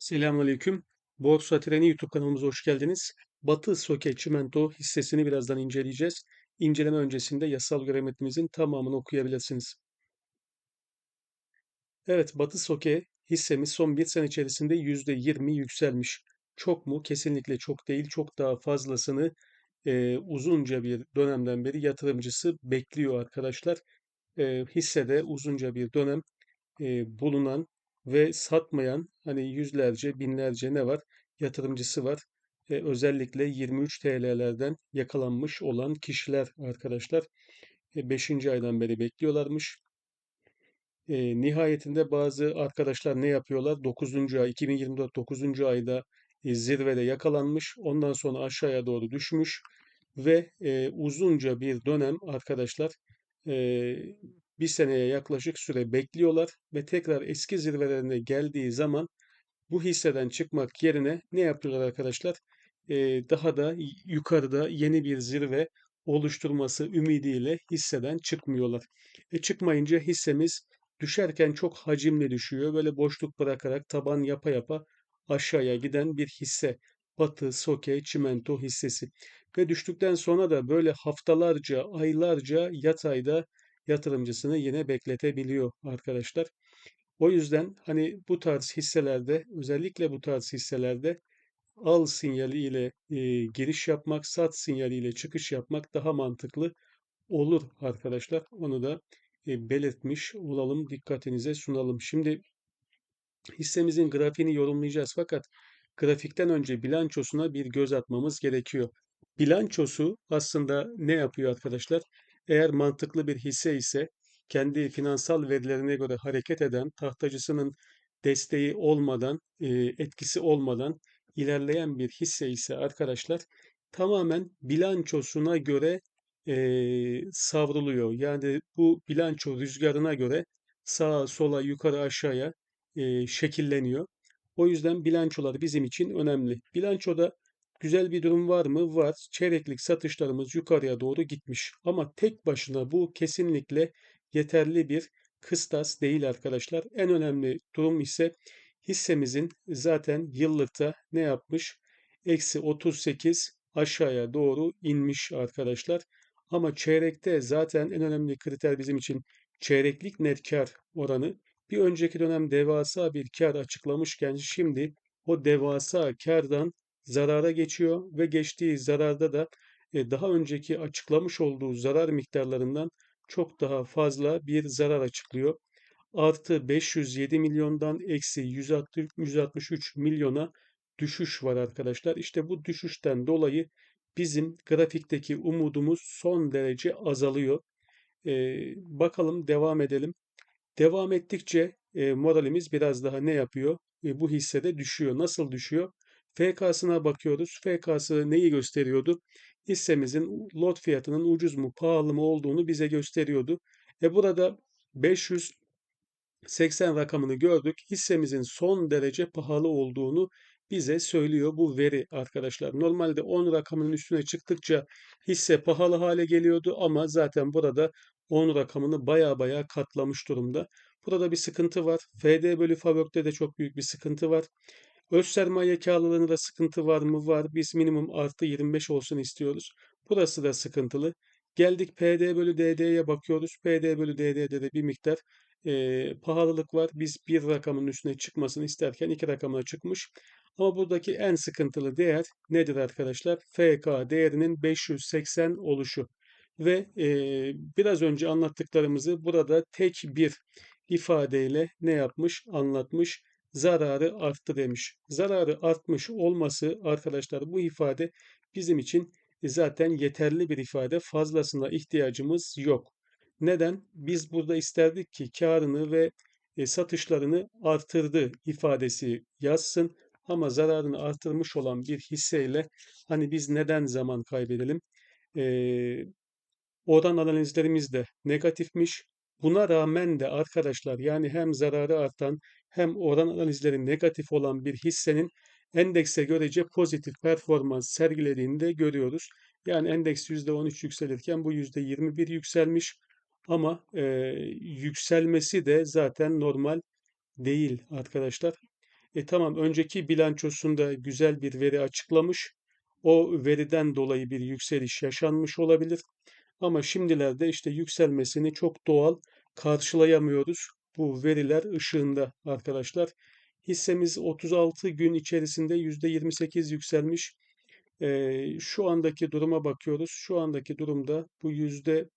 Selamünaleyküm. Borsa Treni YouTube kanalımıza hoş geldiniz. Batı Soke Çimento hissesini birazdan inceleyeceğiz. İnceleme öncesinde yasal görev metnimizin tamamını okuyabilirsiniz. Evet, Batı Soke hissemiz son bir sene içerisinde %20 yükselmiş. Çok mu? Kesinlikle çok değil. Çok daha fazlasını e, uzunca bir dönemden beri yatırımcısı bekliyor arkadaşlar. E, hissede uzunca bir dönem e, bulunan ve satmayan hani yüzlerce, binlerce ne var? Yatırımcısı var. E, özellikle 23 TL'lerden yakalanmış olan kişiler arkadaşlar. E, 5. aydan beri bekliyorlarmış. E, nihayetinde bazı arkadaşlar ne yapıyorlar? 9. ay, 2024 9. ayda e, zirvede yakalanmış. Ondan sonra aşağıya doğru düşmüş ve e, uzunca bir dönem arkadaşlar e, bir seneye yaklaşık süre bekliyorlar ve tekrar eski zirvelerine geldiği zaman bu hisseden çıkmak yerine ne yapıyorlar arkadaşlar? E, daha da yukarıda yeni bir zirve oluşturması ümidiyle hisseden çıkmıyorlar. E çıkmayınca hissemiz düşerken çok hacimli düşüyor. Böyle boşluk bırakarak taban yapa yapa aşağıya giden bir hisse. Batı, Soke, Çimento hissesi. Ve düştükten sonra da böyle haftalarca, aylarca yatayda yatırımcısını yine bekletebiliyor arkadaşlar. O yüzden hani bu tarz hisselerde özellikle bu tarz hisselerde al sinyali ile e, giriş yapmak, sat sinyali ile çıkış yapmak daha mantıklı olur arkadaşlar. Onu da e, belirtmiş olalım, dikkatinize sunalım. Şimdi hissemizin grafiğini yorumlayacağız fakat grafikten önce bilançosuna bir göz atmamız gerekiyor. Bilançosu aslında ne yapıyor arkadaşlar? Eğer mantıklı bir hisse ise kendi finansal verilerine göre hareket eden, tahtacısının desteği olmadan, etkisi olmadan ilerleyen bir hisse ise arkadaşlar tamamen bilançosuna göre e, savruluyor. Yani bu bilanço rüzgarına göre sağa, sola, yukarı, aşağıya e, şekilleniyor. O yüzden bilançolar bizim için önemli. Bilançoda güzel bir durum var mı? Var. Çeyreklik satışlarımız yukarıya doğru gitmiş. Ama tek başına bu kesinlikle yeterli bir kıstas değil arkadaşlar. En önemli durum ise hissemizin zaten yıllıkta ne yapmış? Eksi 38 aşağıya doğru inmiş arkadaşlar. Ama çeyrekte zaten en önemli kriter bizim için çeyreklik net kar oranı. Bir önceki dönem devasa bir kar açıklamışken şimdi o devasa kardan zarara geçiyor ve geçtiği zararda da e, daha önceki açıklamış olduğu zarar miktarlarından çok daha fazla bir zarar açıklıyor. Artı 507 milyondan eksi 163 milyona düşüş var arkadaşlar. İşte bu düşüşten dolayı bizim grafikteki umudumuz son derece azalıyor. Ee, bakalım devam edelim. Devam ettikçe e, moralimiz biraz daha ne yapıyor? E, bu hissede düşüyor. Nasıl düşüyor? FK'sına bakıyoruz. FK'sı neyi gösteriyordu? Hissemizin lot fiyatının ucuz mu pahalı mı olduğunu bize gösteriyordu. E burada 580 rakamını gördük. Hissemizin son derece pahalı olduğunu bize söylüyor bu veri arkadaşlar. Normalde 10 rakamının üstüne çıktıkça hisse pahalı hale geliyordu ama zaten burada 10 rakamını baya baya katlamış durumda. Burada bir sıkıntı var. FD bölü FAVÖK'te de çok büyük bir sıkıntı var. Öz sermaye karlılığında sıkıntı var mı? Var. Biz minimum artı 25 olsun istiyoruz. Burası da sıkıntılı. Geldik PD bölü DD'ye bakıyoruz. PD bölü DD'de de bir miktar e, pahalılık var. Biz bir rakamın üstüne çıkmasını isterken iki rakamına çıkmış. Ama buradaki en sıkıntılı değer nedir arkadaşlar? FK değerinin 580 oluşu. Ve e, biraz önce anlattıklarımızı burada tek bir ifadeyle ne yapmış? Anlatmış. Zararı arttı demiş. Zararı artmış olması arkadaşlar bu ifade bizim için zaten yeterli bir ifade. Fazlasına ihtiyacımız yok. Neden? Biz burada isterdik ki karını ve e, satışlarını artırdı ifadesi yazsın ama zararını artırmış olan bir hisseyle hani biz neden zaman kaybedelim? Ee, oran analizlerimiz de negatifmiş. Buna rağmen de arkadaşlar yani hem zararı artan hem oran analizleri negatif olan bir hissenin endekse görece pozitif performans sergilediğini de görüyoruz. Yani endeks %13 yükselirken bu %21 yükselmiş ama e, yükselmesi de zaten normal değil arkadaşlar. E tamam önceki bilançosunda güzel bir veri açıklamış. O veriden dolayı bir yükseliş yaşanmış olabilir. Ama şimdilerde işte yükselmesini çok doğal karşılayamıyoruz. Bu veriler ışığında arkadaşlar. Hissemiz 36 gün içerisinde %28 yükselmiş. Ee, şu andaki duruma bakıyoruz. Şu andaki durumda bu yüzde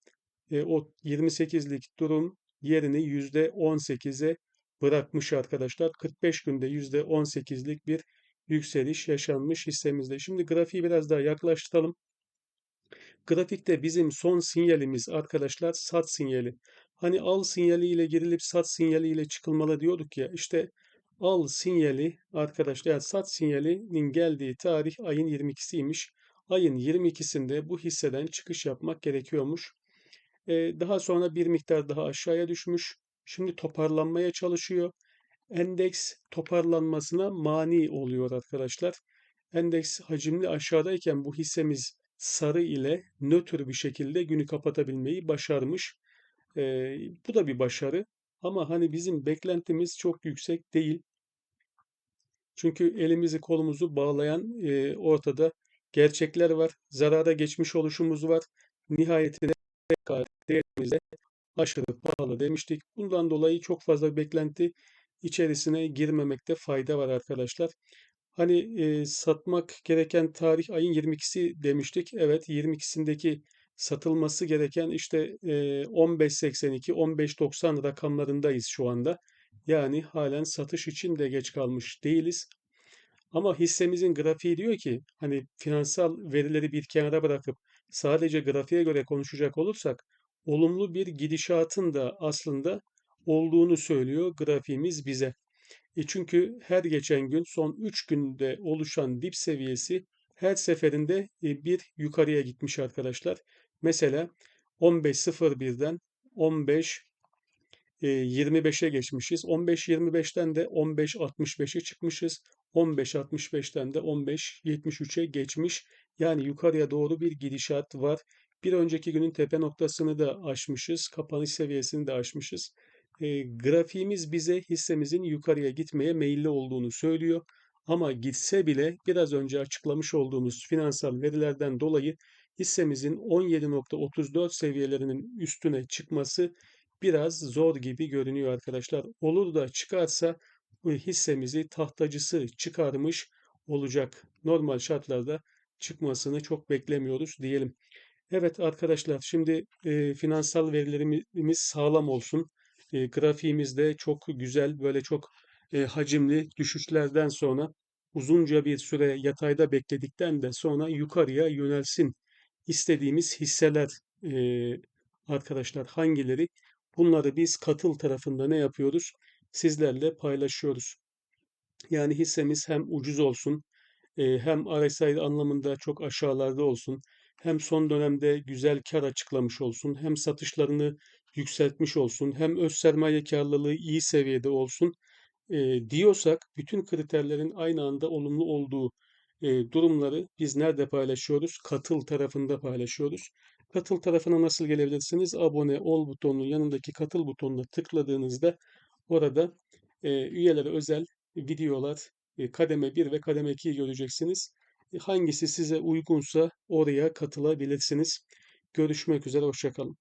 e, o 28'lik durum yerini yüzde 18'e bırakmış arkadaşlar. 45 günde yüzde 18'lik bir yükseliş yaşanmış hissemizde. Şimdi grafiği biraz daha yaklaştıralım. Grafikte bizim son sinyalimiz arkadaşlar sat sinyali. Hani al sinyali ile girilip sat sinyali ile çıkılmalı diyorduk ya. İşte al sinyali arkadaşlar yani sat sinyalinin geldiği tarih ayın 22'siymiş. Ayın 22'sinde bu hisseden çıkış yapmak gerekiyormuş. Ee, daha sonra bir miktar daha aşağıya düşmüş. Şimdi toparlanmaya çalışıyor. Endeks toparlanmasına mani oluyor arkadaşlar. Endeks hacimli aşağıdayken bu hissemiz sarı ile nötr bir şekilde günü kapatabilmeyi başarmış. Ee, bu da bir başarı. Ama hani bizim beklentimiz çok yüksek değil. Çünkü elimizi kolumuzu bağlayan e, ortada gerçekler var. Zarara geçmiş oluşumuz var. Nihayetinde değerimizde aşırı pahalı demiştik. Bundan dolayı çok fazla beklenti içerisine girmemekte fayda var arkadaşlar. Hani e, satmak gereken tarih ayın 22'si demiştik. Evet 22'sindeki satılması gereken işte e, 15.82, 15.90 rakamlarındayız şu anda. Yani halen satış için de geç kalmış değiliz. Ama hissemizin grafiği diyor ki hani finansal verileri bir kenara bırakıp sadece grafiğe göre konuşacak olursak olumlu bir gidişatın da aslında olduğunu söylüyor grafiğimiz bize. E çünkü her geçen gün son 3 günde oluşan dip seviyesi her seferinde e, bir yukarıya gitmiş arkadaşlar. Mesela 15.01'den 15 25'e geçmişiz. 15-25'ten de 15-65'e çıkmışız. 15-65'ten de 15-73'e geçmiş. Yani yukarıya doğru bir gidişat var. Bir önceki günün tepe noktasını da aşmışız. Kapanış seviyesini de aşmışız. E, grafiğimiz bize hissemizin yukarıya gitmeye meyilli olduğunu söylüyor. Ama gitse bile biraz önce açıklamış olduğumuz finansal verilerden dolayı hissemizin 17.34 seviyelerinin üstüne çıkması biraz zor gibi görünüyor arkadaşlar. Olur da çıkarsa bu hissemizi tahtacısı çıkarmış olacak. Normal şartlarda çıkmasını çok beklemiyoruz diyelim. Evet arkadaşlar şimdi e, finansal verilerimiz sağlam olsun. E, grafiğimiz de çok güzel böyle çok e, hacimli düşüşlerden sonra uzunca bir süre yatayda bekledikten de sonra yukarıya yönelsin istediğimiz hisseler e, arkadaşlar hangileri? Bunları biz katıl tarafında ne yapıyoruz? Sizlerle paylaşıyoruz. Yani hissemiz hem ucuz olsun, e, hem RSI anlamında çok aşağılarda olsun, hem son dönemde güzel kar açıklamış olsun, hem satışlarını yükseltmiş olsun, hem öz sermaye karlılığı iyi seviyede olsun e, diyorsak bütün kriterlerin aynı anda olumlu olduğu e, durumları biz nerede paylaşıyoruz? Katıl tarafında paylaşıyoruz. Katıl tarafına nasıl gelebilirsiniz? Abone ol butonunun yanındaki katıl butonuna tıkladığınızda orada e, üyelere özel videolar e, kademe 1 ve kademe 2'yi göreceksiniz. E, hangisi size uygunsa oraya katılabilirsiniz. Görüşmek üzere, hoşçakalın.